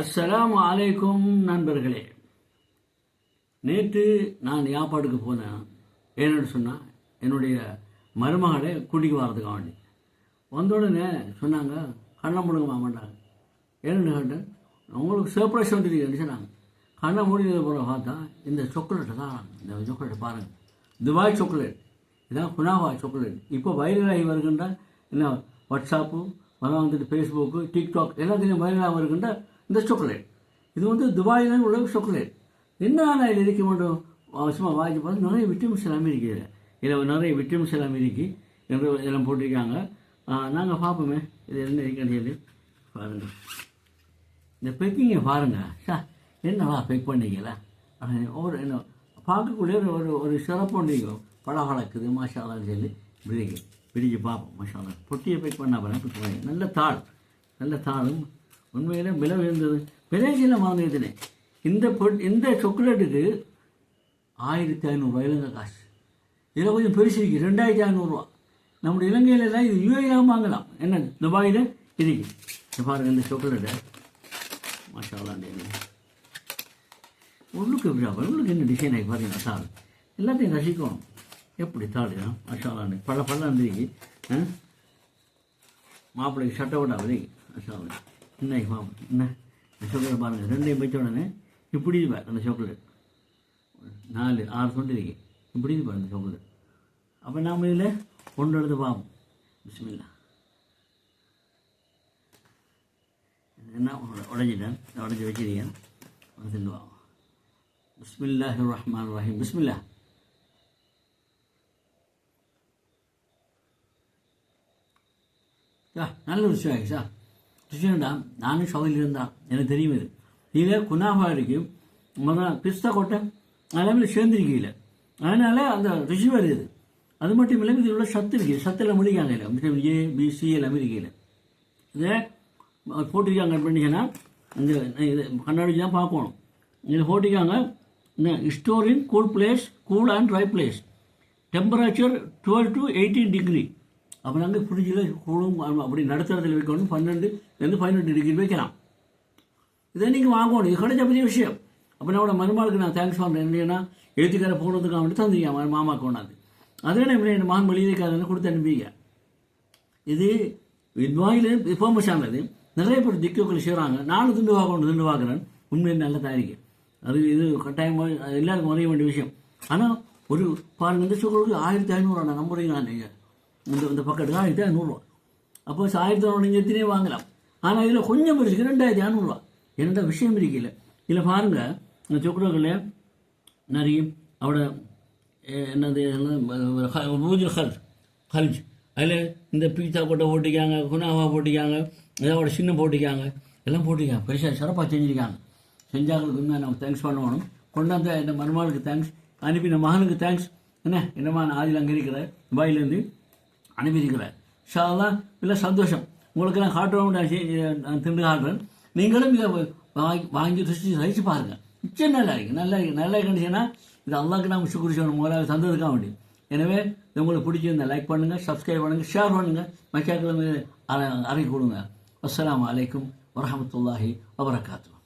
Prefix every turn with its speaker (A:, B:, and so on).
A: அஸ்ஸலாம் அலைக்கும் நண்பர்களே. நேற்று நான் யாப்பாடுக்கு போனேன். ஏன்னு சொன்னால் என்னுடைய மருமகளை கூட்டிக்கு வரதுக்கு வேண்டி வந்த உடனே சொன்னாங்க கண்ணை முடுங்க மாட்டாங்க ஏன்னு கேட்டேன் உங்களுக்கு சர்ப்ரைஸ் வந்துருக்கீங்கன்னு சொன்னாங்க. கண்ணை மூடினது போல பார்த்தா இந்த சாக்லேட்டை தான் இந்த சாக்லேட்டை பாருங்கள் துபாய் சாக்லேட் இதான் குனாவா சாக்லேட் இப்போ வைரலாகி வருகின்ற என்ன வாட்ஸ்அப்பு வர வந்துட்டு ஃபேஸ்புக்கு டிக்டாக் எல்லாத்துலேயும் வைரலாக வருகின்ற இந்த சாக்லேட் இது வந்து துபாயில் உள்ள சாக்லேட் என்ன நான் இதில் இருக்க மாட்டோம் சும்மா வாங்கி பார்த்து நிறைய விட்டமின்ஸ் எல்லாமே இருக்குது இதில் இதில் நிறைய விட்டமின்ஸ் எல்லாமே இருக்குது என்று எல்லாம் போட்டிருக்காங்க. நாங்கள் பார்ப்போமே. இது என்ன இருக்குன்னு சொல்லி பாருங்கள் இந்த பெக்கிங்க பாருங்கள் சார் என்னவா பெக் பண்ணீங்களா? ஒரு என்ன பார்க்கக்கூடிய ஒரு ஒரு ஒரு சிறப்பு ஒன்றிங்க பழம் வளர்க்குது மசாலான்னு சொல்லி. பிடிக்கு பிடிச்சு பார்ப்போம் மசாலா பொட்டியை பெக் பண்ணால் அப்புறம் நல்ல தாள். நல்ல தாளும் உண்மையில விலை உயர்ந்தது விலைச்சில வாங்கியதுனே இந்த பொட் இந்த சாக்லேட்டுக்கு ஆயிரத்தி ஐநூறுரூவா இலங்கை காசு. இதில் கொஞ்சம் பெருசு இருக்குது ரெண்டாயிரத்தி ஐநூறுரூவா நம்முடைய இலங்கையில் எல்லாம் இது யூஏலாம் வாங்கலாம். என்ன துபாயில்? இருக்கு இந்த பாருங்கள் இந்த சாக்லேட்டை மாஷாலாண்டே உள்ளுக்கு எப்படி உள்ளுக்கு என்ன டிசைன் ஆகி பாருங்க தாள் எல்லாத்தையும் ரசிக்கணும். எப்படி தாள் மசாலாண்டு பல பல இருந்துருக்கு மாப்பிள்ளைக்கு சட்டை விட அவதி என்ன இன்னைக்கு என்ன? இந்த சாக்லேட் பாருங்கள் ரெண்டையும் வச்ச உடனே இப்படி பார் அந்த சாக்லேட் நாலு ஆறு சொண்டு இருக்கு. இப்படி பாரு அந்த சாக்லேட் அப்போ நாம் இதில் ஒன்று எடுத்து பார்ப்போம். பிஸ்மில்லா. என்ன உடஞ்சிட்டேன். உடஞ்சி வச்சிருக்கேன். வந்து வாங்க பிஸ்மில்லாஹி ரஹ்மான் ரஹீம் பிஸ்மில்லா நல்ல விஷயம் ஆகி சார் நானும் சபையில் இருந்தான் எனக்கு தெரியும். இது இதில் குனாஃபா முதல் பிஸ்தா கொட்டை எல்லாமே சேர்ந்துருக்கீங்கள அதனால அந்த ருசி வருது அது மட்டும் இல்லாமல் இதில் உள்ள சத்து இருக்குது சத்தில் முடிக்காங்க இல்லை விட்டமின் ஏ பிசி எல்லாமே இருக்கையில் இதை போட்டிருக்காங்க பண்ணிங்கன்னா இந்த இது கண்ணாடி தான் பார்க்கணும். இதில் போட்டிருக்காங்க. Store in cool place cool and dry place temperature twelve to eighteen degree அப்போ நாங்கள் ஃப்ரிட்ஜில் கூலும் அப்படி நடுத்தரத்தில் வைக்கணும் பன்னெண்டுலேருந்து பதினெட்டு டிகிரி வைக்கலாம். இதை நீங்கள் வாங்கணும். இது கிடைச்ச பெரிய விஷயம். அப்போ நம்மளோட மருமாளுக்கு நான் தேங்க்ஸ் பண்ணுறேன் இல்லைன்னா எழுத்துக்கார போனதுக்கு அவன்ட்டு தந்தீங்க மாமா கொண்டாந்து. அதே நான் என் மகன் வெளியிருக்காதுன்னு கொடுத்து அனுப்பிங்க. இது துபாயில் ஃபேமஸ் ஆனது நிறைய பேர் திக்குகள் செய்கிறாங்க நானும் திண்டு வாங்கணும் திண்டு வாங்குறேன். உண்மையில் நல்ல தயாரிக்க. அது இது கட்டாயமாக எல்லாருக்கும் வரைய வேண்டிய விஷயம். ஆனால் ஒரு பாருங்க இந்த சுகருக்கு ஆயிரத்தி ஐநூறு நான் நம்புறீங்களா நீங்கள் இந்த இந்த பக்கத்துக்கு ஆயிரத்தி நூறுரூவா அப்போ ஆயிரத்தி தொள்ளாயிரத்தினே நீங்கள் வாங்கலாம். ஆனால் இதில் கொஞ்சம் இருக்குது ரெண்டாயிரத்தி ஐநூறுரூவா எந்த விஷயம் இருக்கல இதில் பாருங்கள் இந்த சொக்கரோக்கில் நிறைய அவட என்னது பூஜை ஹல் ஹல்ஜ். அதில் இந்த பீட்சா கொட்டை போட்டிக்காங்க குனாவா போட்டிக்காங்க ஏதாவது சின்ன போட்டிக்காங்க எல்லாம் போட்டிக்காங்க பெருசாக சிறப்பாக செஞ்சுருக்காங்க. செஞ்சாங்களுக்கு உண்மையாக நம்ம தேங்க்ஸ் பண்ணணும். கொண்டாந்த இந்த மருமாளுக்கு தேங்க்ஸ் அனுப்பின மகனுக்கு தேங்க்ஸ் என்ன? என்னம்மா நான் ஆதியில் அங்கே இருக்கிற துபாயிலேருந்து அனுப்பியிருக்கிறார் ஷாலாம் இல்லை சந்தோஷம். உங்களுக்கு நான் காட்டுறோம் நான் திண்டு காட்டுறேன். நீங்களும் இதை வாங்கி வாங்கி ருசி ரசித்து பாருங்கள் நிச்சயம் நல்லா இருக்குது நல்லா இருக்குது நல்லா இருக்குன்னு இது அல்லாக்கு நாம் சுக்குரி சொல்லணும். முதலாவது தந்ததுக்காக வேண்டி. எனவே உங்களுக்கு பிடிச்சிருந்தா லைக் பண்ணுங்கள் சப்ஸ்கிரைப் பண்ணுங்கள் ஷேர் பண்ணுங்கள் மக்காக்கிழமை அறை கொடுங்க. அஸ்லாம் வலைக்கம் வரமத்துல்லாஹி வபரகாத்து